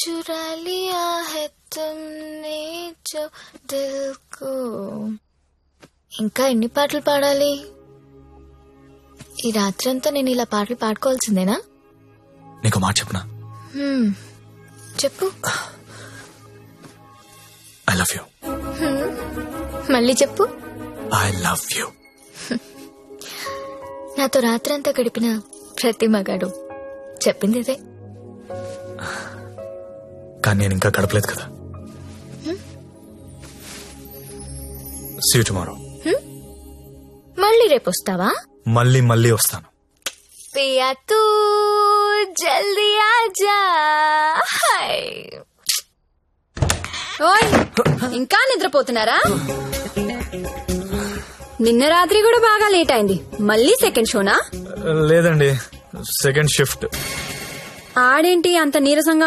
चुरा लिया है तुमने जो दिल को ఇంకా ఎన్ని పాటలు పాడాలి ఈ రాత్రంతా నేను ఇలా పాటలు పాడుకోవాల్సిందేనా నీకు మాట చెప్పనా హ్మ్. చెప్పు ఐ లవ్ యూ మళ్ళీ చెప్పు ఐ లవ్ యూ నాతో రాత్రంతా గడిపిన ప్రతి మగాడు చెప్పింది ఇదే కానీ నేను ఇంకా గడపలేదు కదా. సీ టుమారో మళ్ళీ రేపు వస్తావా? మళ్ళీ మళ్ళీ వస్తాను. పియా తూ జల్దీ ఆజా. హాయ్. ఓయ్ ఇంకా నిద్రపోతున్నారా? నిన్న రాత్రి కూడా బాగా లేట్ అయింది. మళ్ళీ సెకండ్ షోనా లేదండి సెకండ్ షిఫ్ట్ ఆడేంటి అంత నీరసంగా